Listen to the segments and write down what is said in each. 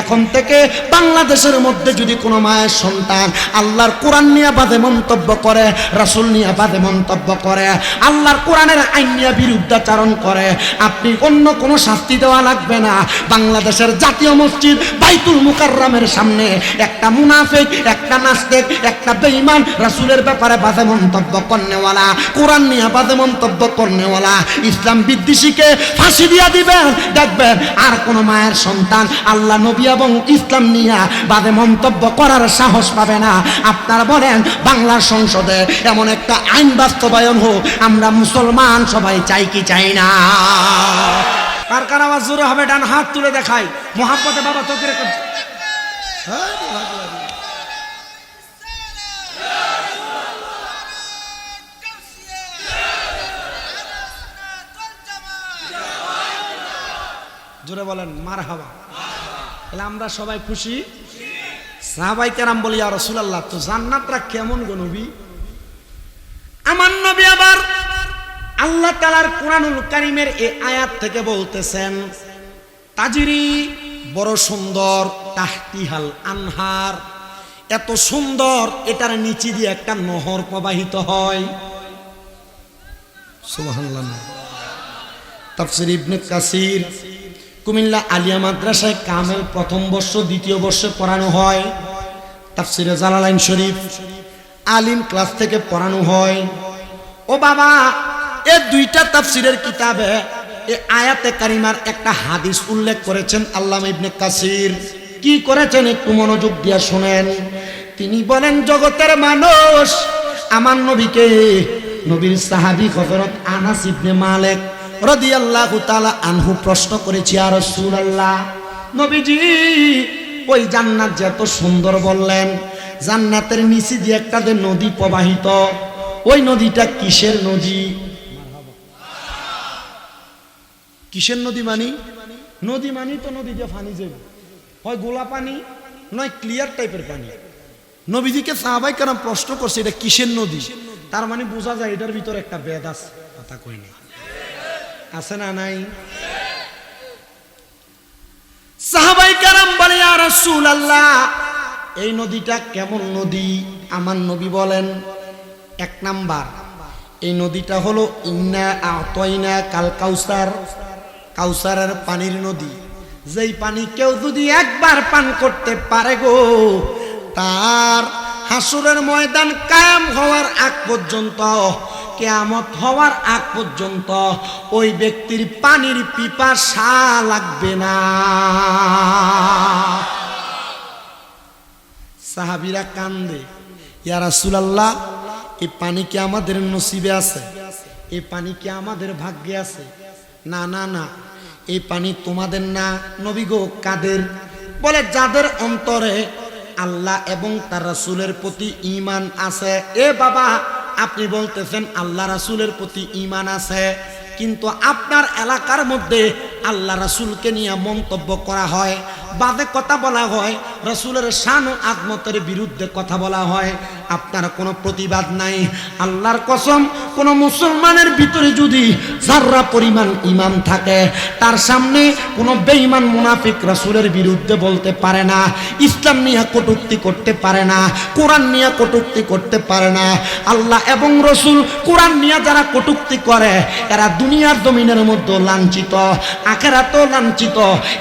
এখন থেকে বাংলাদেশের মধ্যে যদি কোনো মায়ের সন্তান আল্লাহর কোরআন নিয়ে বাদে মন্তব্য করে, রাসুল নিয়ে বাদে মন্তব্য করে, আল্লাহর কোরআনের আইন নিয়ে বিরুদ্ধাচারণ করে, আপনি অন্য কোনো শাস্তি দেওয়া লাগবে না। বাংলাদেশের জাতীয় মসজিদ বাইতুল মুকাররমের সামনে একটা মুনাফিক, একটা নাস্তিক, একটা বেঈমান রাসূলের ব্যাপারে বাদে মন্তব্য করনেওয়ালা, কোরআন নিয়ে বাদে মন্তব্য করনেওয়ালা, ইসলাম বিদ্বেষীকে ফাঁসি দিয়া দিবেন, দেখবেন আর কোনো মায়ের সন্তান আল্লাহ নবী এবং ইসলাম নিয়ে বাদে মন্তব্য করার সাহস পাবে না। আপনারা বলেন, বাংলার সংসদে এমন একটা আইন বাস্তবায়ন হোক, আমরা মুসলমান সবাই চাই কি চাই না। কার কার আওয়াজ জোরে হবে? ডান হাত তুলে দেখাই। মোহাম্মদে বাবা তোকে জোরে বলেন মার হাওয়া তাহলে আমরা সবাই খুশি? সাহাবাই কেরাম বলি আর রসুলাল্লাহ, তো জান্নাতরা কেমন গো নবী? আমার নবী আবার আল্লাহ তালার কোরআনুল কারিমের এই আয়াত থেকে বলতেছেন, তাজিরি বড় সুন্দর তাহতিহাল আনহার। এত সুন্দর, এটার নিচে দিয়ে একটা নহর প্রবাহিত হয়। সুবহানাল্লাহ। তাফসির ইবনে কাসির কুমিল্লা আলিয়া মাদ্রাসায় কামেল প্রথম বর্ষ, দ্বিতীয় বর্ষে পড়ানো হয়। তাফসিরে জালালাইন শরীফ, আলিম ক্লাস থেকে পড়ানো হয়। ও বাবা, এ দুইটা তাফসিরের কিতাবে এ আয়াতে কারিমার একটা হাদিস উল্লেখ করেছেন আল্লামা ইবনে কাসির। কি করেছেন একটু মনোযোগ দিয়ে শুনেন। তিনি বলেন, জগতের মানুষ, আমার নবীকে নবীর সাহাবী হযরত আনাস ইবনে মালিক রাদিয়াল্লাহু তাআলা আনহু প্রশ্ন করেছি আর রাসূলুল্লাহ, নবীজি, ওই জান্নাত যে এত সুন্দর বললেন, জান্নাতের নিচে একটা যে নদী প্রবাহিত, ওই নদীটা কিসের নদী? কিসের নদী মানি? নদী মানি তো নদী দিয়ে পানি যাবে হয় গোলা পানি, নয় ক্লিয়ার টাইপের পানি। নবীজিকে সাহাবাই কারাম প্রশ্ন করছে, এটা কিসের নদী? তার মানে বোঝা যায় এটার ভিতর একটা বেদ আছে, কথা কইনি আছে না নাই? সাহাবাই কারাম বলে আর রাসূল আল্লাহ এই নদীটা কেমন নদী? আমার নবী বলেন এক নাম্বার এই নদীটা হলো ইন্না আতয়না কাল কাউসার। কাউসারের পানির নদী। যেই পানি কেউ যদি একবার পান করতে পারে গো তার হাসুরের ময়দান কায়াম হওয়ার আগ পর্যন্ত কেয়ামত হওয়ার আগ পর্যন্ত ওই ব্যক্তির পানির পিপাসা লাগবে না। সাহাবিরা কান্দে, ইয়া রাসূলুল্লাহ, এই পানি কি আমাদের নসিবে আছে? এই পানি কি আমাদের ভাগ্যে আছে? না না না, এই পানি তোমাদের না, নবী গো, কাদের? বলে, যাদের অন্তরে আল্লাহ এবং তার রাসূলের প্রতি ঈমান আছে, এ বাবা আপনি বলতেছেন, আল্লাহ রাসুলের প্রতি ইমান আছে, কিন্তু আপনার এলাকার মধ্যে আল্লাহ রাসুলকে নিয়ে মন্তব্য করা হয় বাদে কথা বলা হয় রসুলের শান আত্মতের বিরুদ্ধে কথা বলা হয়। আপনার কোনো প্রতিবাদ নাই। আল্লাহর কসম, কোনো মুসলমানের ভিতরে যদি যার্রা পরিমাণ ইমান থাকে, তার সামনে কোনো বেঈমান মুনাফিক রসুলের বিরুদ্ধে বলতে পারে না, ইসলাম নিয়ে কটুক্তি করতে পারে না, কোরআন নিয়ে কটুক্তি করতে পারে না। আল্লাহ এবং রসুল কোরআন নিয়ে যারা কটুক্তি করে, এরা দুনিয়ার জমিনের মধ্যে লাঞ্ছিত, আখেরাতেও লাঞ্ছিত।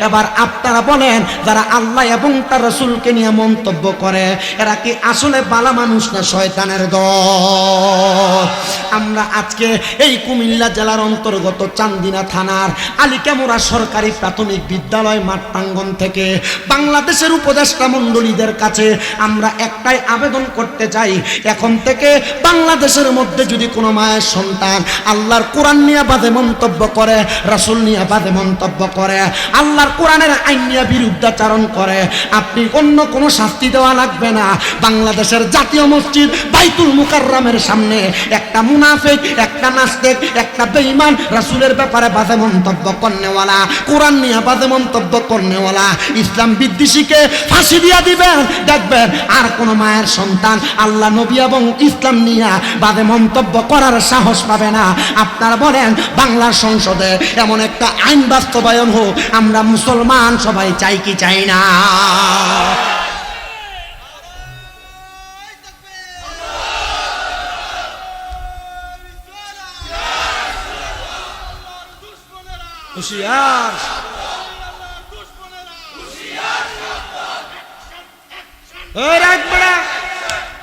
এবার আপনারা বলেন, যারা আল্লাহ এবং তার রসুলকে নিয়ে মন্তব্য করে, এরা কি আসলে বালা মানুষ না শয়তানের দল? আমরা আজকে এই কুমিল্লা জেলার অন্তর্গত চান্দিনা থানার আলিকামোড়া সরকারি প্রাথমিক বিদ্যালয় মাঠ থেকে বাংলাদেশের উপদেষ্টা মণ্ডলীদের কাছে আমরা একটাই আবেদন করতে চাই। এখন থেকে বাংলাদেশের মধ্যে যদি কোনো মায়ের সন্তান আল্লাহর কোরআন নিয়ে বাদে মন্তব্য করে, রাসুল নিয়ে বাদে মন্তব্য করে, আল্লাহর কোরআনের আইন নিয়ে বিরুদ্ধাচারণ করে, আপনি অন্য কোনো শাস্তি দেওয়া লাগবে না। বাংলাদেশের জাতীয় মসজিদ বাইতুল মুকাররামের সামনে। একটা মুনাফিক, একটা নাস্তিক, একটা বেঈমান রাসূলের ব্যাপারে বাজে মন্তব্য করনেওয়ালা, কোরআন নিয়ে বাজে মন্তব্য করনেওয়ালা। ইসলাম বিদ্বেষীকে ফাঁসি দিয়া দিবেন। দেখবেন আর কোন মায়ের সন্তান আল্লাহ, নবী এবং ইসলাম নিয়ে বাজে মন্তব্য করার সাহস পাবে না। আপনারা বলেন, বাংলার সংসদে এমন একটা আইন বাস্তবায়ন হোক, আমরা মুসলমান সবাই চাই কি চাই না।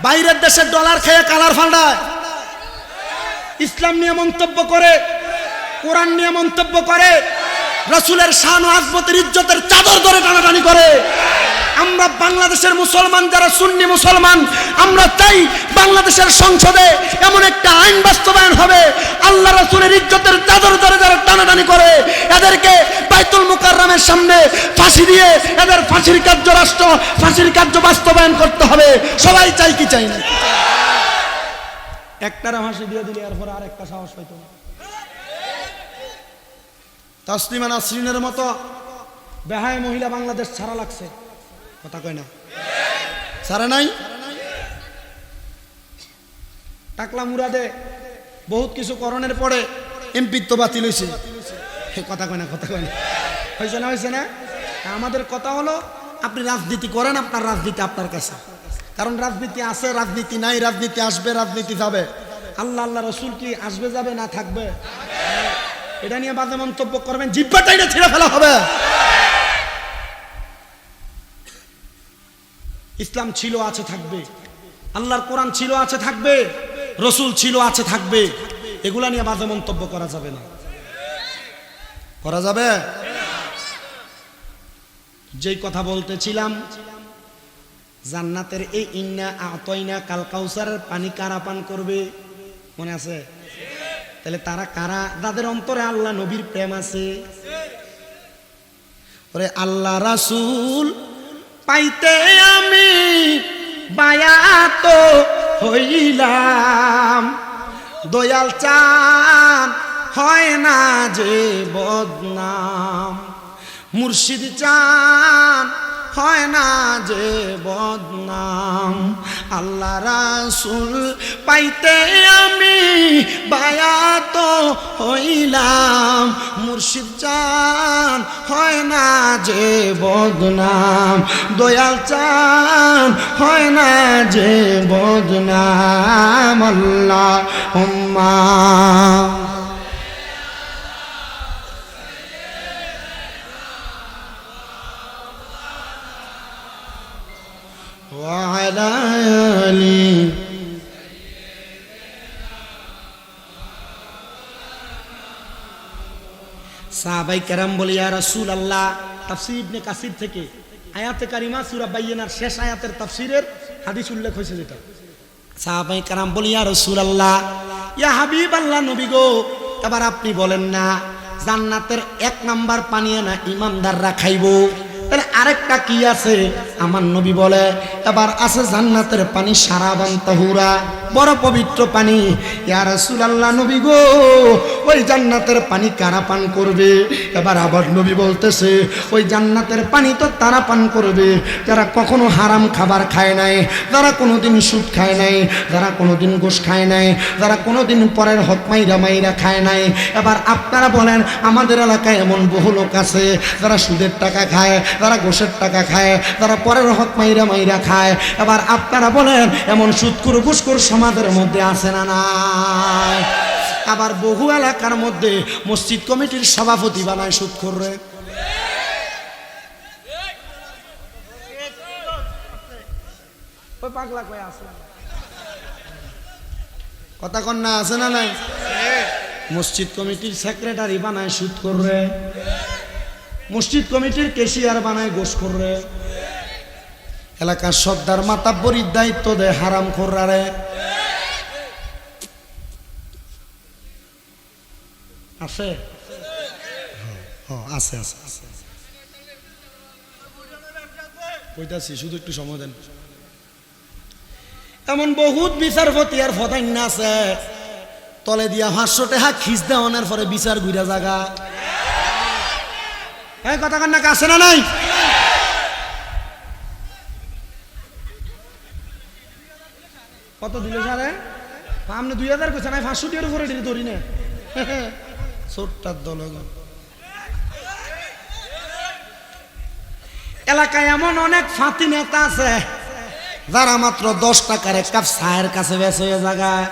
বাইরের দেশের ডলার খেয়ে কালার ফান্ডায় ইসলাম নিয়ে মন্তব্য করে, কোরআন নিয়ে মন্তব্য করে, রসুলের শান ও আজমতের ইজ্জতের চাদর ধরে টানাটানি করে। আমরা বাংলাদেশের মুসলমান যারা সুন্নি মুসলমান, আমরা চাই বাংলাদেশের সংসদে এমন একটা আইন বাস্তবায়ন হবে। আল্লাহ রসুলের ইজ্জতের চাদর ধরে যারা টানাটানি করে, এদেরকে বাইতুল মুকাররামের সামনে ফাঁসি দিয়ে এদের ফাঁসির কার্য রাষ্ট্র ফাঁসির কার্য বাস্তবায়ন করতে হবে। সবাই চাই কি চাই না? একটারা ফাঁসি দিয়ে দিলে এরপর আর একটা সাহস হইতো না। তসলিমা মতো বেহায় মহিলা বাংলাদেশ ছাড়া লাগছে। কথা কয় না? ছাড়া নাই? টাকলা মুরাদে বহুত কিছু করণের পরে এমপিত্ব বাতিল হয়েছে কথা কয় না, কথা কয় না। হয়েছে না হয়েছে না? আমাদের কথা হলো, আপনি রাজনীতি করেন, আপনার রাজনীতি আপনার কাছে। কারণ রাজনীতি আছে, রাজনীতি নাই, রাজনীতি আসবে, রাজনীতি যাবে। আল্লাহ আল্লাহ রসুল কি আসবে, যাবে, না থাকবে? এটা নিয়ে বাজে মন্তব্য করবেন, জিব্বাটা এটা ছেড়ে ফেলা হবে। ইসলাম ছিল, আছে, থাকবে। আল্লাহর কোরআন ছিল, আছে, থাকবে। রসুল ছিল, আছে, থাকবে। এগুলা নিয়ে বাজে মন্তব্য করা যাবে না। করা যাবে? যেই কথা বলতেছিলাম, জান্নাতের এই ইন্না আতইনা, কাল কাউসারের পানি কারা পান করবে? মনে আছে? তাহলে তারা কারা? তাদের অন্তরে আল্লাহ নবীর প্রেম আছে। ওরে আল্লাহ রাসূল পাইতে আমি বায়াত হইলাম। দয়াল চান হয় না যে বদনাম। মুর্শিদ চান হয় না যে বদনাম। আল্লাহ রাসুল পাইতে আমি বায়াত হইলাম। মুর্শিদ চান হয় না যে বদনাম দয়াল চান হয় না যে বদনাম আল্লাহ হুম্মা وعلى آله সাহাবাই কেরাম বলে, ইয়া রাসূল আল্লাহ তাফসীর ইবনে কাসির থেকে আয়াতে কারিমা সূরা বাইয়িনার শেষ আয়াতের তাফসীরের হাদিস উল্লেখ হয়েছে যেটা। সাহাবাই কারাম বলে, ইয়া রাসূল আল্লাহ ইয়া হাবিব আল্লাহ নবী গো। এবার আপনি বলেন না, জান্নাতের এক নাম্বার পানি না ইমানদাররা খাইবো? তাহলে আরেকটা কি আছে? আমার নবী বলে, এবার আছে জান্নাতের পানি সারাবান তাহুরা, বড় পবিত্র পানি। ইয়ার রাসূলুল্লাহ, নবী গো, ওই জান্নাতের পানি কারা পান করবে? এবার আবার নবী বলতেছে, ওই জান্নাতের পানি তো তারা পান করবে। যারা কখনো হারাম খাবার খায় নাই, যারা কোনোদিন সুদ খায় নাই, যারা কোনোদিন গোশ খায় নাই, যারা কোনোদিন পরের হক মাইরা মাইরা খায় নাই। এবার আপনারা বলেন, আমাদের এলাকায় এমন বহু লোক আছে যারা সুদের টাকা খায়, যারা গোশের টাকা খায়, তারা পরের হক মাইরা মাইরা খায়। এবার আপনারা বলেন, এমন সুৎকুর ঘুষকুর সমাজের মধ্যে আছে না আবার বহু এলাকার মধ্যে মসজিদ কমিটির সভাপতি বানায় সুদখোর রে। পাগলা আছে? কথা কন্যা আছে না নাই? মসজিদ কমিটির সেক্রেটারি বানায় সুদ করবে মসজিদ কমিটির কেশিয়ার বানায় গোস করবে এলাকার সর্দার মাতাব্বরির দায়িত্ব দেয় হারাম খোররারে। আছে? আছে আছে আছে কইতাছি, শুধু একটু সময় দেন। এমন বহুত বিচারপতি আর ফতাইন আছে। তলে দিয়া পাঁচশো টাকা খিচ দেওয়ানোর পরে বিচার ঘুরা জাগা। এই কথা কান্না আছে না নাই? কত দিল সারে? আপনি দুই হাজার কইছেন আমি পাঁচশো টিয়ার উপরে এটি ধরি না। ছোট্টার দল এলাকায় এমন অনেক ফাঁতি নেতা আছে, যারা মাত্র দশ টাকার এক কাপ চায়ের কাছে বেশ হয়ে জায়গায়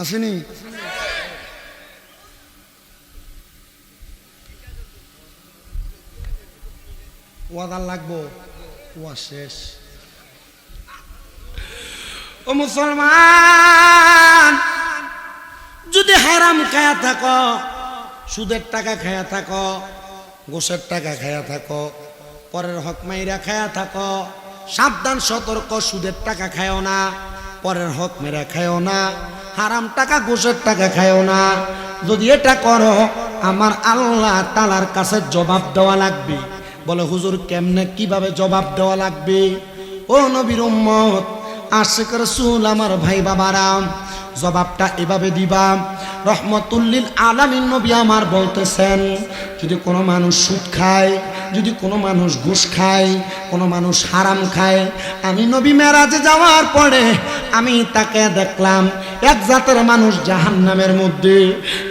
আসেনি? ওয়াদার লাগবো। ওয়া শেষ। ও মুসলমান, যদি হারাম খায়া থাকো, সুদের টাকা খায়া থাকো, গোসের টাকা খায়া থাকো, পরের হক মাইরা খায়া থাকো, সাবধান, সতর্ক, সুদের টাকা খায়ও না, পরের হক মেরা খায়ও না, হারাম টাকা, গোসের টাকা খায়ও না। যদি এটা করো, আমার আল্লাহ তালার কাছে জবাব দেওয়া লাগবে। বলে, হুজুর, কেমনে, কীভাবে জবাব দেওয়া লাগবে? ও নবীর উম্মত, আশেখ রসুল আমার ভাই বাবারাম জবাবটা এভাবে দিবা রহমতুল্লিল আলামিন নবী আমার বলতেছেন, যদি কোনো মানুষ সুদ খায়, যদি কোনো মানুষ ঘুষ খায়, কোনো মানুষ হারাম খায়, আমি নবী মেরাজে যাওয়ার পরে আমি তাকে দেখলাম, এক জাতের মানুষ জাহান্নামের মধ্যে,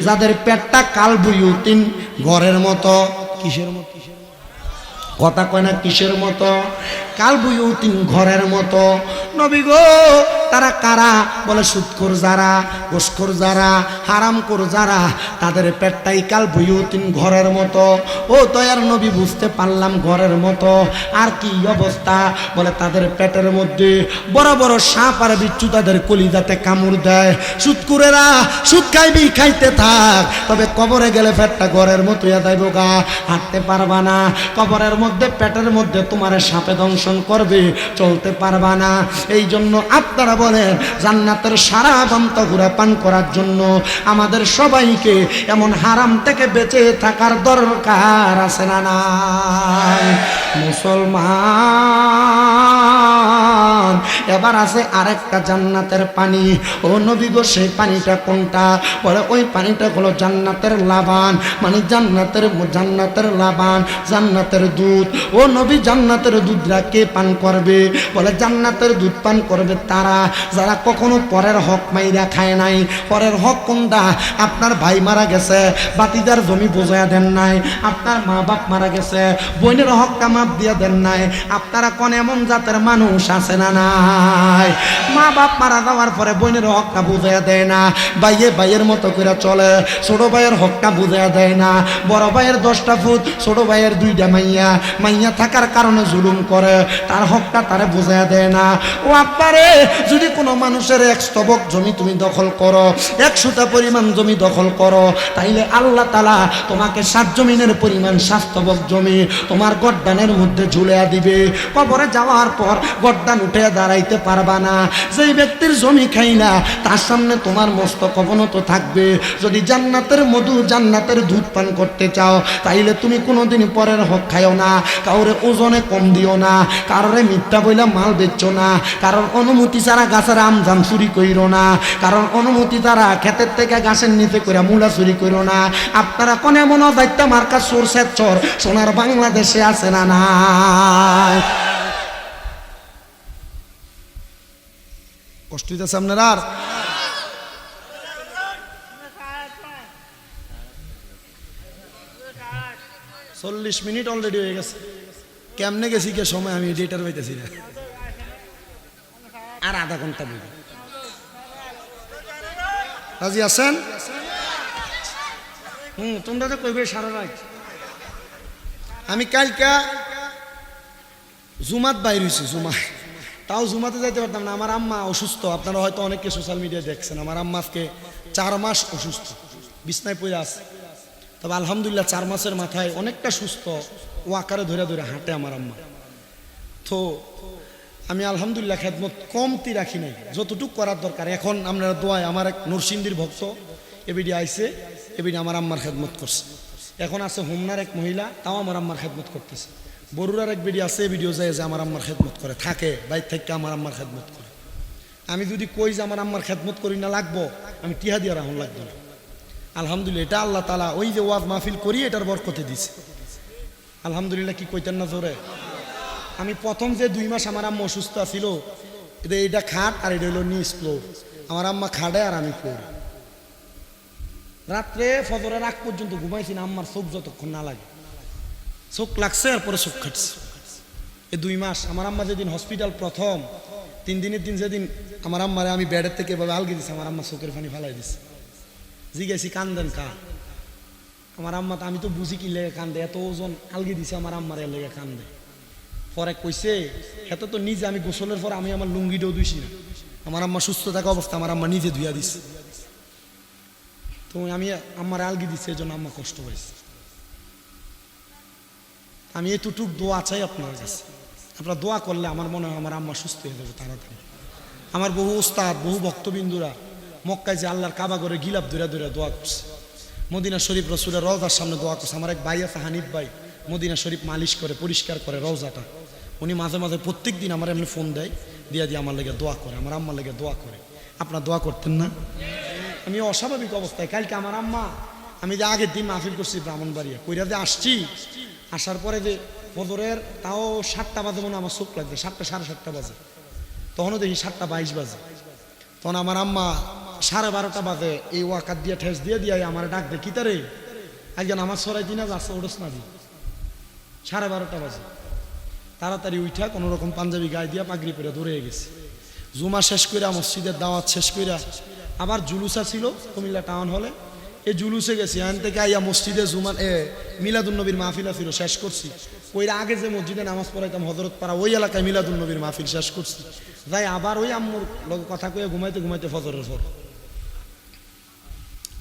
যাদের পেটটা কাল বুয়ুতিন ঘরের মতো। কিসের মতো? কথা কয় না কিসের মতো? কাল বুয়ুতিন ঘরের মতো। নবী গো, তারা কারা? বলে সুৎখোর যারা, গোসখোর যারা হারাম কর যারা, তাদের পেটটাই কাল বুয়ুতিন ঘরের মতো। ও তয়ার নবী, বুঝতে পারলাম ঘরের মতো। আর কি অবস্থা? বলে তাদের পেটের মধ্যে বড় বড় সাপ আর বিচ্ছু তাদের কলিজাতে কামড় দেয়। সুৎকুরেরা সুদ খাইবি, খাইতে থাক। তবে কবরে গেলে পেটটা ঘরের মতো যাইব গা হাঁটতে পারবা না। কবরের মধ্যে, পেটের মধ্যে তোমার সাপে দংশন করবে, চলতে পারবা না। এই জন্য আপনারা বলেন, জান্নাতের সারা বান্ত ঘুরা পান করার জন্য আমাদের সবাইকে এমন হারাম থেকে বেঁচে থাকার দরকার আছে না মুসলমান এবার আছে আরেকটা জান্নাতের পানি। ও নবী গো, সেই পানিটা কোনটা? বলে, ওই পানিটা হলো জান্নাতের লাবান। মানে জান্নাতের জান্নাতের লাবান, জান্নাতের দুধ। ও নবী, জান্নাতের দুধরা কে পান করবে? বলে, জান্নাতের দুধ পান করবে তারা। যারা কখনো পরের হক মাইরা খায় নাই। পরের হক কোনটা? আপনার ভাই মারা গেছে, বাতিদার জমি বোঝায়া দেন নাই। আপনার মা বাপ মারা গেছে, বোনের হক কামাপ দিয়ে দেন নাই। আপনারা কোন এমন জাতের মানুষ আছে না নাই। মা বাপ মারা যাওয়ার পরে বোনের হকটা বুঝাইয়া দেয় না। ভাইয়ে ভাইয়ের মতো করে চলে, ছোট ভাইয়ের হকটা বুঝাইয়া দেয় না। বড় ভাইয়ের দশটা ফুট, ছোট ভাইয়ের দুইটা মাইয়া। মাইয়া থাকার কারণে জুলুম করে, তার হকটা তারে বুঝাইয়া দেয় না। ও আপনারে যদি কোনো মানুষের এক স্তবক জমি তুমি দখল করো, এক একশোটা পরিমাণ জমি দখল করো, তাইলে আল্লাহ তালা তোমাকে সাত জমিনের পরিমাণ স্বাস্থ্যবক জমি তোমার গড্ডানের মধ্যে ঝুলিয়া দিবে। কবরে যাওয়ার পর গড্ডান উঠে দাঁড়াইতে পারবা না। যেই ব্যক্তির জমি খাই না, তার সামনে তোমার মস্তক অবনত থাকবে। যদি জান্নাতের মধু জান্নাতের দুধ পান করতে চাও, তাইলে তুমি কোনোদিন পরের হক খাইও না, কাউরে ওজনে কম দিও না, কারোরে মিথ্যা বইলা মাল বেচছো না, কারোর অনুমতি ছাড়া গাছের আম জাম চুরি কইরো না কারণ অনুমতি দ্বারা ক্ষেতের থেকে গাছের নিচে করে মূলা চুরি করো না। আপনারা কোন এমন দায়িত্ব মার্কা চোর, সোনার বাংলাদেশে আছে না নাই? কষ্ট হইতেছে আপনার আর। চল্লিশ মিনিট অলরেডি হয়ে গেছে। কেমনে গেছি কে সময় আমি ডেটার পাইতেছি না। আর আধা ঘণ্টা বলি রাজি আছেন? হুম, তোমরা তো কইবে সারা রাত। আমি কালকা জুমাত বাইর হয়েছি জুমা তাও জুমাতে যাইতে পারতাম না। আমার আম্মা অসুস্থ। আপনারা হয়তো অনেকে সোশ্যাল মিডিয়ায় দেখছেন। আমার আম্মা আজকে চার মাস অসুস্থ। বিছনায় পড়ে আছে। তবে আলহামদুলিল্লাহ চার মাসের মাথায় অনেকটা সুস্থ। ও আকারে ধরে ধরে হাঁটে আমার আম্মা। তো আমি আলহামদুলিল্লাহ খেদমত কমতি রাখি নাই। যতটুক করার দরকার। এখন আপনারা দোয়ায় আমার এক নরসিংদীর ভক্ত, এবিডি আইছে। এবিডি আমার আম্মার খেদমত করছে। এখন আছে হোমনার এক মহিলা, তাও আমার আম্মার খেদমত করতেছে। বরুরার এক ভিডিও আছে ভিডিও যায় যে আমার আম্মার খেদমত করে, থাকে, বাইর থেকে আমার আম্মার খেদমত করে। আমি যদি কই যে আমার আম্মার খেদমত করি না লাগবো, আমি টিহা দিয়ে রাহুল লাগবে না। আলহামদুলিল্লাহ, এটা আল্লাহ তালা ওই যে ওয়াজ মাহফিল করি, এটার বরকতে দিছে। আলহামদুলিল্লাহ, কি কইতেন না জোরে? আমি প্রথম যে দুই মাস আমার আম্মা অসুস্থ ছিল এটা এইটা খাট আর এটা হলো নিচ ফ্লোর আমার আম্মা খাটে আর আমি ফ্লোর রাত্রে ফজরের আগ পর্যন্ত ঘুমাইছি না, আম্মার চোখ যতক্ষণ না লাগে। চোখ লাগছে, আর পরে চোখ খাটছে। এই দুই মাস আমার আম্মা যেদিন হসপিটাল প্রথম, তিন দিনের দিন যেদিন আমার আম্মারে আমি বেডের থেকে এভাবে আলগে দিছি, আমার আম্মা চোখের পানি ফেলাই দিছে। জিজ্ঞাসি কান্দেন কা? আমার আম্মা আমি তো বুঝি কি লেগে কান্দে, এত ওজন আলগে দিছে আমার আম্মার লেগে কান্দে। পরে কইছে এত তো নিজে আমি গোসলের পর আমি আমার লুঙ্গিটাও ধুইছি না। আমার আম্মা সুস্থ থাকা অবস্থা, আমার আম্মা নিজে ধুইয়া দিছে। তো আমি আমার আলগি দিছে এই জন্য আম্মা কষ্ট হয়েছে আমি এতটুক দোয়া চাই আপনার কাছে। আপনারা দোয়া করলে আমার মনে হয় আমার আম্মা সুস্থ হয়ে যাবে তাড়াতাড়ি। আমার বহু ওস্তাদ বহু ভক্তবিন্দুরা মক্কায় যে আল্লাহর কাবা করে গিলাপ ধরে ধরে দোয়া করছে। মদিনা শরীফ রসুলের রওজার সামনে দোয়া করছে। আমার এক ভাই আছে হানিফ ভাই, মদিনা শরীফ মালিশ করে, পরিষ্কার করে রওজাটা। উনি মাঝে মাঝে প্রত্যেক দিন আমার এমনি ফোন দেয়, দিয়া দিয়ে আমার লেগে দোয়া করে, আমার আম্মার লেগে দোয়া করে। আপনার দোয়া করতেন না? আমি অস্বাভাবিক অবস্থায়, কালকে আমার আম্মা, আমি যে আগের দিন মাহফিল করছি ব্রাহ্মণবাড়িয়া, কইরা যে আসছি। আসার পরে যে ফজরের, তাও সাতটা বাজে মনে আমার চোখ লাগবে সাতটা, সাড়ে সাতটা বাজে। তখনও দেখি সাতটা বাইশ বাজে। তখন আমার আম্মা সাড়ে বারোটা বাজে, এই ওয়াকাত দিয়ে, ঠেস দিয়ে দিয়ে আমার ডাক দে কিতারে একজন আমার সরাই দিনা যাচ্ছে ওরস না সাড়ে বারোটা বাজে। তাড়াতাড়ি উঠা কোনো রকম পাঞ্জাবি গায়ে দিয়া পাগড়ি পরে দৌড়ে গেছে। জুমা শেষ কইরা, মসজিদের দাওয়াত শেষ কইরা, আবার জুলুসা ছিল কুমিল্লা টাউন হলে এই জুলুসে গেছি এখান থেকে আইয়া মসজিদে জুমান এ, মিলাদুন্নবীর মাহফিল ছিল শেষ করছি। ওই আগে যে মসজিদে নামাজ পড়াইতাম হজরত পাড়া ওই এলাকায় মিলাদুন্নবীর মাহফিল শেষ করছি। যাই, আবার ওই আম্মুর কথা কয়ে ঘুমাইতে ঘুমাইতে ফজরের পর।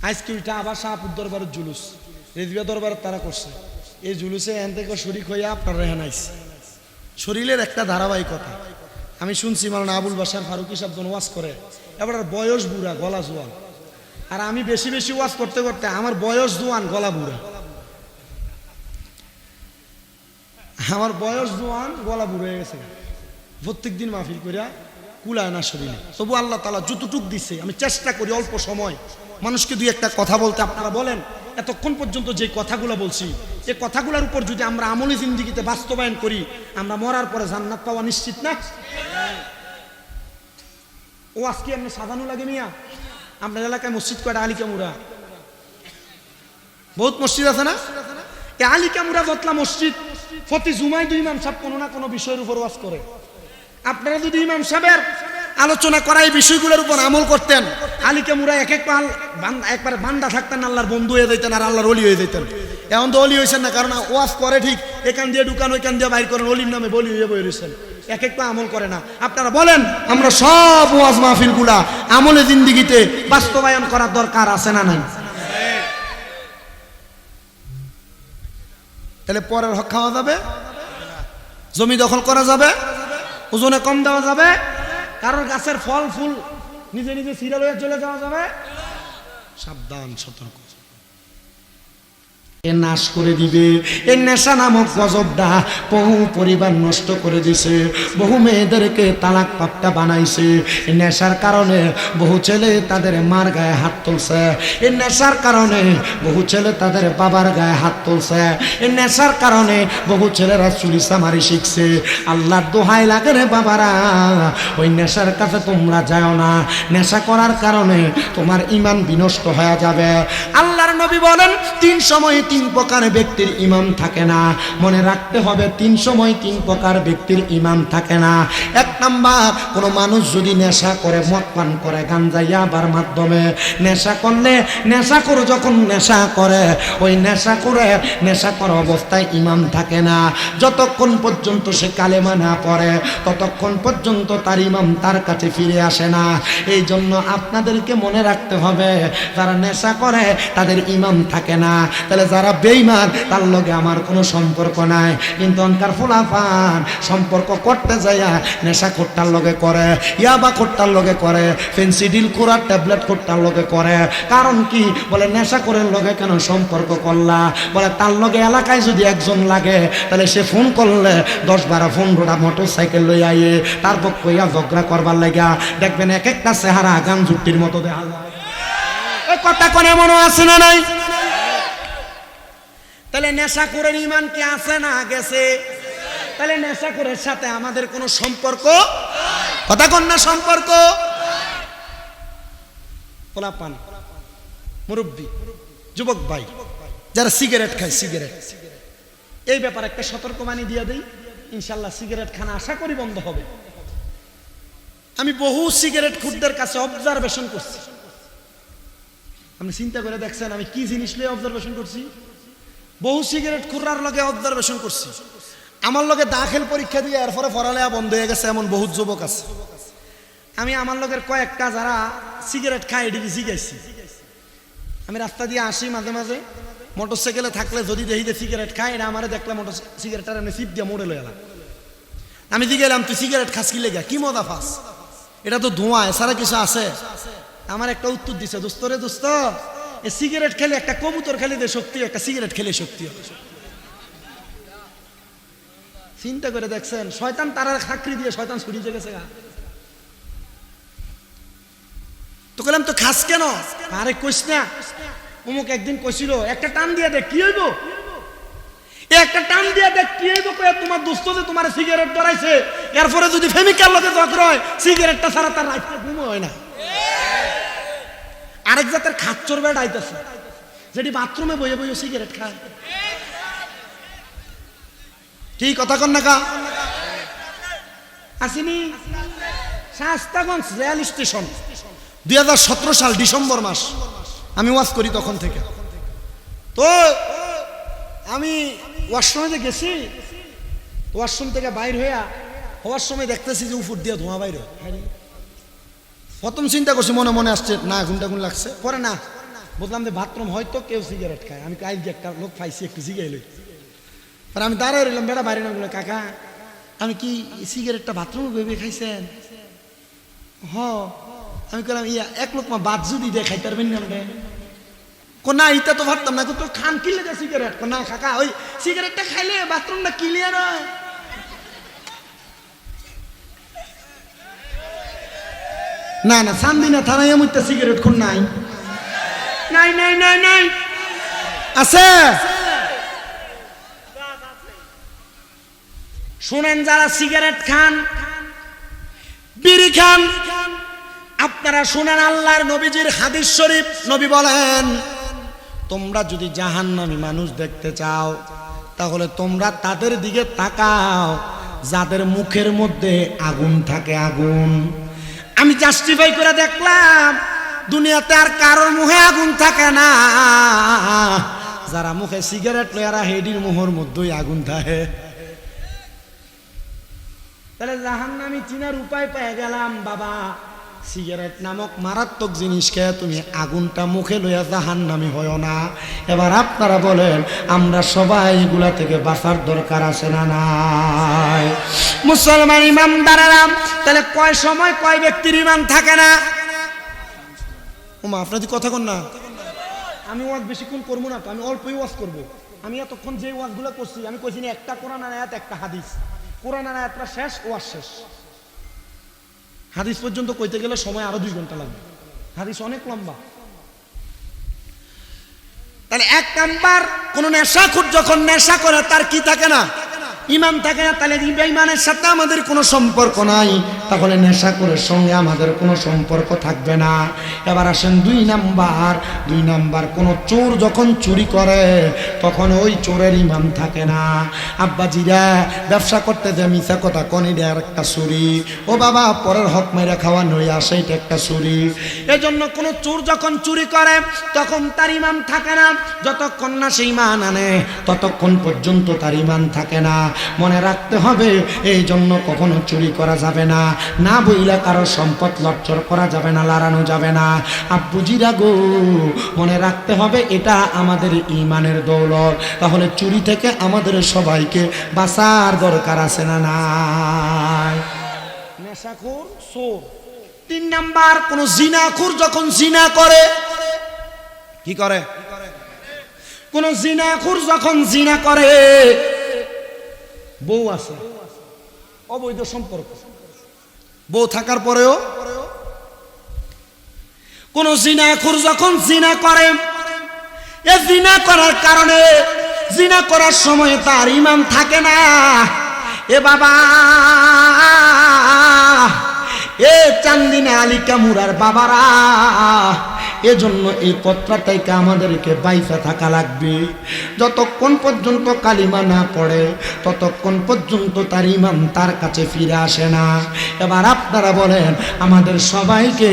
আজকে ওইটা আবার শাহপুর দরবারের জুলুস। রেজবিয়া দরবারের তারা করছে। এই জুলুসে এখান থেকে শরিক হইয়া আপনার রেহান আইছে। শরীরের একটা ধারাবাহিকতা। আমি শুনছি মানে আবুল বাসার ফারুকি সাহেব ওয়াজ করে। এবার বয়স বুড়া, গলা জোয়ান আর আমি বেশি বেশি ওয়াজ করতে করতে আমার বয়স জোয়ান, গলা বুড়া। আমার বয়স জোয়ান, গলা বুড়ো হয়ে গেছে প্রত্যেক দিন মাহফিল করিয়া কুলায় না শরীরে। তবু আল্লাহ তালা যতটুক দিছে, আমি চেষ্টা করি অল্প সময়। মানুষকে দুই একটা কথা বলতে। আপনারা বলেন, এতক্ষণ পর্যন্ত যে কথাগুলো বলছি এই কথাগুলোর উপর যদি আমরা আমলি জিন্দিগিতে বাস্তবায়ন করি, আমরা মরার পরে জান্নাত পাওয়া নিশ্চিত না? ও আজকে আপনি সাজানো লাগে মিয়া? আপনার এলাকায় মসজিদ কয়টা? আলিকামুরা বহুত মসজিদ আছে না? এই আলিকামুরা যতলা মসজিদ প্রতি জুমায় দুই ইমাম সাহেব কোনো না কোনো বিষয়ের উপর ওয়াজ করে। আপনারা যদি ইমাম সাহেবের আলোচনা করা এই বিষয়গুলোর উপর আমল করতেন আলিকে মুরা এক এক পাল একবারে বান্দা থাকতেন, আল্লাহর বন্ধু হয়ে যেতেন আর আল্লাহর অলি হয়ে যেতেন এখন তো অলি হয়েছেন না, কারণ ওয়াজ করে ঠিক, এখান দিয়ে ঢুকান, ওইখান দিয়ে বাইর করেন, অলির নামে বলি হয়ে বই রয়েছেন এক এক পা আমল করে না। আপনারা বলেন, আমরা সব ওয়াজ মাহফিলগুলা আমলে জিন্দিগিতে বাস্তবায়ন করার দরকার আছে না নাই? তাহলে পরের হক খাওয়া যাবে? জমি দখল করা যাবে? ওজনে কম দেওয়া যাবে? কারোর গাছের ফল, ফুল নিজে নিজে সিরিয়াল হয়ে চলে যাওয়া যাবে? সাবধান, সতর্ক। এ নাশ করে দিবে। এ নেশা নামক গজবটা বহু পরিবার নষ্ট করে দিছে। বহু মেয়েদেরকে তালাক পাপ্তা বানাইছে। এ নেশার কারণে বহু ছেলে তাদের মার গায়ে হাত তুলছে। এ নেশার কারণে বহু ছেলে তাদের বাবার গায়ে হাত তুলছে। এ নেশার কারণে বহু ছেলেরা চুরি সামারি শিখছে। আল্লাহর দোহাই লাগে রে বাবারা, ওই নেশার কাছে তোমরা যাও না। নেশা করার কারণে তোমার ইমান বিনষ্ট হয়ে যাবে। আল্লাহর নবী বলেন, তিন সময় তিন প্রকার ব্যক্তির ইমাম থাকে না। মনে রাখতে হবে, তিন সময় তিন প্রকার ব্যক্তির ইমাম থাকে না। এক নাম্বার, কোনো মানুষ যদি নেশা করে, মদ পান করে, গাঞ্জা, ইয়াবার মাধ্যমে নেশা করলে নেশা করে যখন নেশা করে, ওই নেশা করে নেশা করা অবস্থায় ইমাম থাকে না। যতক্ষণ পর্যন্ত সে কালেমা না পড়ে, ততক্ষণ পর্যন্ত তার ইমাম তার কাছে ফিরে আসে না। এই জন্য আপনাদেরকে মনে রাখতে হবে, যারা নেশা করে, তাদের ইমাম থাকে না। তাহলে যারা যারা বেইমান তার লগে আমার কোনো সম্পর্ক নাই। কিন্তু অনকার ফুলাফান, সম্পর্ক করতে যাইয়া নেশা খোট্টার লগে করে, ইয়াবা খোট্টার লগে করে, ফেন্সিডিল খোরার ট্যাবলেট খোট্টার লগে করে। কারণ কি? বলে, নেশা করে লগে কেন সম্পর্ক করলা? বলে, তার লগে এলাকায় যদি একজন লাগে, তাহলে সে ফোন করলে, দশ বারো পনেরোটা মোটর সাইকেল লই আইয়ে, তার তারপর কইয়া ঝগড়া করবার লাগা দেখবেন এক একটা চেহারা গান জুটির মতো দেখা যায়। কথা কোনে মনে আছে না নাই? তাহলে নেশা করে ইমান কি আছে না গেছে? তাহলে নেশা করে সাথে আমাদের কোনো সম্পর্ক? কথা কন না সম্পর্ক? পোলাপান, মুরব্বী, যুবক ভাই, যারা সিগারেট খায়, সিগারেট। এই ব্যাপারে একটা সতর্কবাণী দিয়ে দেই। ইনশাল্লাহ সিগারেট খানা আশা করি বন্ধ হবে। আমি বহু সিগারেট খুরদের কাছে অবজারভেশন করছি। আপনি চিন্তা করে দেখছেন আমি কি জিনিস নিয়ে অবজারভেশন করছি? বহু সিগারেট খুররার লগে অবজারভেশন করছি। আমার লগে দাখিল পরীক্ষা দিয়ে এরপরে পড়ালেয়া বন্ধ হয়ে গেছে, এমন বহুত যুবক আছে। আমি আমার লগের কয়েকটা যারা সিগারেট খায় এদিকে জিগাইছি আমি রাস্তা দিয়ে আসি মাঝে মাঝে। মোটর সাইকেলে থাকলে যদি দেখি যে সিগারেট খায় এটা আমারে দেখলে মোটর সিগারেটটা এমনি সিপ দিয়ে মোড়ে লয়ে এলাম। আমি এলাম তুই সিগারেট খাস কি লেগে? কি মজা ফাস এটা তো ধোঁয়া, এছাড়া কিছু আছে? আমার একটা উত্তর দিছে, দোস্ত রে দোস্ত সিগারেট খেলে একটা কবুতর খেলে যে শক্তি, একটা সিগারেট খেলে শক্তি হয় চিন্তা করে দেখছেন, শয়তান তারা খাকরি দিয়ে শয়তান ছুটিয়ে গেছে গা। তো বললাম তো খাস কেন? আরে কইস না। অমুক একদিন কইছিল, একটা টান দিয়ে দেখ, কি হইব? একটা টান দিয়ে দেখ, কি হইব? কয়ে, তোমার দোস্ত যে তোমার সিগারেট ধরাইছে এরপরে যদি ফেমিকার লগে ঝগড়া হয়, সিগারেটটা ছাড়া তার রাইতে ঘুম হয় না। আরেক জাতের খাচ্চর বেড আইতেছে, যেটি বাথরুমে বইয়ে বইয়ে সিগারেট খায়। কি কথা কন না কা? আসিনি? শাস্তাগঞ্জ রেল স্টেশন, দুই হাজার সতেরো সাল ডিসেম্বর মাস, আমি ওয়াজ করি তখন থেকে। তো আমি ওয়াশরুমে যে গেছি, ওয়াশরুম থেকে বাইর হইয়া হওয়ার সময় দেখতেছি যে উপর দিয়ে ধোঁয়া বাইর হয়। প্রথম চিন্তা করছি, মনে মনে আসছে, না ঘুমটা ঘুম লাগছে। পরে না, বুঝলাম যে বাথরুম হয়তো কেউ সিগারেট খায়। আমি কাজ একটা লোক পাইছি, একটু জিগাই লই। আর আমি দাঁড়ায় রইলাম, বেড়া বাইরে না বলে, কাকা, আমি কি সিগারেটটা বাথরুমে ভেবে খাইছেন? হ। আমি করলাম ইয়া, এক লোক মা বাদ যদি দিয়ে, খাইতে পারবেন না কো, না ইটা তো ভাবতাম না তো খান কিনলে যে সিগারেট না, কাকা, ওই সিগারেটটা খাইলে বাথরুমটা ক্লিয়ার হয়। না না সান্দিনা থানায় এমন সিগারেট খুন নাই। নাই নাই নাই নাই। আছে? শুনেন যারা সিগারেট খান বিড়ি খান আপনারা শুনেন আল্লাহর নবীজির হাদিস শরীফ নবী বলেন তোমরা যদি জাহান্নামী মানুষ দেখতে চাও তাহলে তোমরা তাদের দিকে তাকাও যাদের মুখের মধ্যে আগুন থাকে আগুন। আমি জাস্টিফাই করে দেখলাম, দুনিয়াতে আর কারোর মুখে আগুন থাকে না। যারা মুখে সিগারেট লয়ারা হেডির মুহর মধ্যেই আগুন থাকে। তাহলে জাহান্নামি চিনার উপায় পেয়ে গেলাম, বাবা। সিগারেট নামক মারাত্মক জিনিস খেয়ে তুমি আগুনটা মুখে লইয়া জাহান্নামি হয় না। এবার আপনারা বলেন, আমরা সবাই এগুলা থেকে বাঁচার দরকার আছে না নাই? মুসলমান ইমানদারেরাম তাহলে কয় সময় কয় ব্যক্তির ইমান থাকে না? ওমা আপনাদের কথা কন না। আমি ওয়াজ বেশিক্ষণ করব না তো, আমি অল্পই ওয়াজ করব। আমি এতক্ষণ যে ওয়াজগুলো করছি, আমি কইছি একটা কোরআন আয়াত, একটা হাদিস। কোরআন আয়াতটা শেষ, ওয়াজ শেষ। হাদিস পর্যন্ত কইতে গেলে সময় আরও দুই ঘণ্টা লাগবে। হাদিস অনেক লম্বা। তাহলে এক নাম্বার, কোন নেশাখুর যখন নেশা করে, তার কি থাকে না? ইমান থাকে না? তাহলে ইমানের সাথে আমাদের কোনো সম্পর্ক নাই। তাহলে নেশাখোরের সঙ্গে আমাদের কোনো সম্পর্ক থাকবে না। এবার আসেন দুই নাম্বার। দুই নাম্বার, কোন চোর যখন চুরি করে, তখন ওই চোরের ইমান থাকে না। আব্বাজিরা, ব্যবসা করতে যে মিশা কথা কনে দেওয়ার একটা চুরি ও বাবা, পরের হক মেরে খাওয়া নই আসে, এটা একটা চুরি এজন্য কোনো চোর যখন চুরি করে, তখন তার ইমান থাকে না। যতক্ষণ না সেই ইমান আনে, ততক্ষণ পর্যন্ত তার ইমান থাকে না। মনে রাখতে হবে, এই জন্য কখনো চুরি করা যাবে না। না বইলে কারও সম্পদ লটচর করা যাবে না, লাড়ানো যাবে না। আব্বুজিরা গো, মনে রাখতে হবে এটা আমাদের ইমানের দৌলত। তাহলে চুরি থেকে আমাদের সবাইকে বাঁচার দরকার আছে না নাই? নেশাখোর সোর তিন নাম্বার, কোন জিনাখুর যখন জিনা করে, কি করে? কোন জিনাখুর যখন জিনা করে, বউ আছে। অবৈধ সম্পর্ক। বউ থাকার পরেও কোন জিনাখুর যখন জিনা করে, এ জিনা করার কারণে জিনা করার সময় তার ইমাম থাকে না। এ বাবা! এ চান্দিনা আলিকা মুরার বাবারা, এজন্য এই পত্রাটাইকে আমাদেরকে বাইসা থাকা লাগবে। যতক্ষণ পর্যন্ত কালিমা না পড়ে, ততক্ষণ পর্যন্ত তার ইমাম তার কাছে ফিরে আসে না। এবার আপনারা বলেন, আমাদের সবাইকে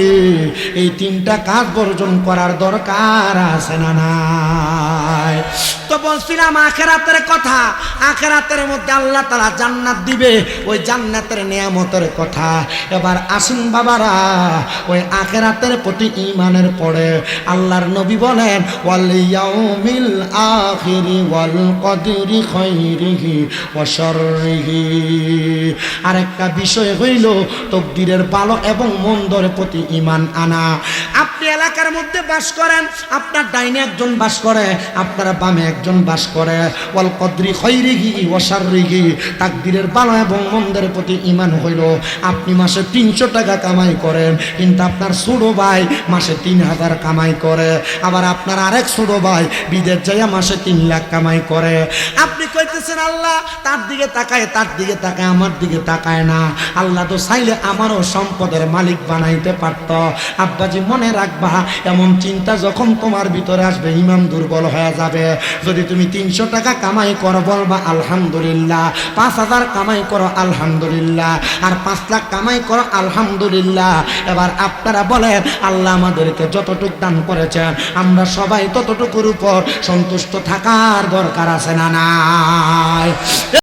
এই তিনটা কাজ বর্জন করার দরকার আছে না নাই? তো বলছিলাম, আখেরাতের কথা, আখেরাতের মধ্যে আল্লাহ তারা জান্নাত দিবে, ওই জান্নাতের নিয়ামতের কথা। এবার আসুন বাবারা, ওই আখেরাতের প্রতি ইমানের পড়ে আল্লাহর নবী বলেন, ওয়াল ইয়াউমিল আখিরি ওয়াল কদরি খাইরিহি ওয়া শাররিহি। আরেকটা বিষয় হইল তকদিরের ভালো এবং মন্দর প্রতি ইমান আনা। আপনি এলাকার মধ্যে বাস করেন, আপনার ডাইনে একজন বাস করে, আপনার বামে একজন বাস করে। ওয়াল কদরি খৈরিহি ওয়াশাররিহি তাকদিরের ভালো এবং মন্দের প্রতি ইমান হইল। আপনি মাসে তিনশো টাকা কামাই করেন। কিন্তু আপনার ছোট ভাই মাসে তিন হাজার কামাই করে। আবার আপনার আরেক ছোট ভাই বিদেশ যাইয়া মাসে তিন লাখ কামাই করে। আপনি কইতেছেন, আল্লাহ, তার দিকে তাকায়, তার দিকে তাকায়, আমার দিকে তাকায় না। আল্লাহ তো চাইলে আমারও সম্পদের মালিক বানাইতে পারত। আব্বাজি, মনে রাখবা, এমন চিন্তা যখন তোমার ভিতরে আসবে ইমাম দুর্বল হয়ে যাবে। যদি তুমি তিনশো টাকা কামাই করো, বলবা, আলহামদুলিল্লাহ। পাঁচ হাজার কামাই করো, আলহামদুলিল্লাহ। আর পাঁচ লাখ কামাই করো আলহামদুলিল্লাহ। এবার আপনারা বলেন, আল্লাহ আমাদেরকে যতটুক দান করেছেন, আমরা সবাই ততটুকুর উপর সন্তুষ্ট থাকার দরকার আছে না নাই?